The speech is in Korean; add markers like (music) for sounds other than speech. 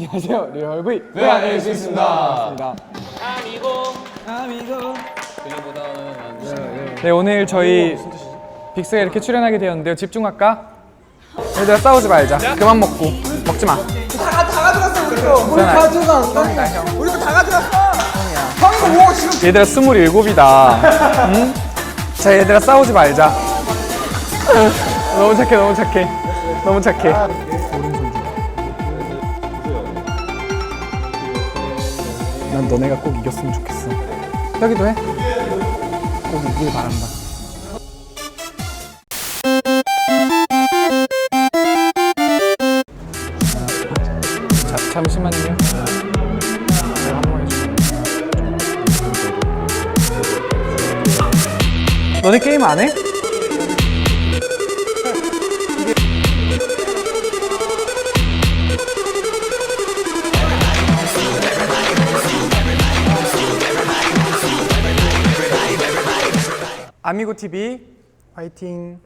안녕하세요. 리얼V 네, 알겠습니다. 반갑습니다. 아미고. 네 오늘 저희 빅스에 이렇게 출연하게 되었는데요. 집중할까? 얘들아 싸우지 말자. 그만 먹고. 먹지 마. 다, 다 가져갔어 우리도 우리. 다 가져갔어. 우리도 다 가져갔어. 형이가 뭐 지금? 얘들아 스물일곱이다. (laughs) 응? 자 얘들아 싸우지 말자. (laughs) 너무 착해 너무 착해. 너무 착해 난 너네가 꼭 이겼으면 좋겠어 여기도 해? 꼭 이길 바란다 자, 잠시만요 내가 한번 해줄게 너네 게임 안 해? 아미고 TV 화이팅.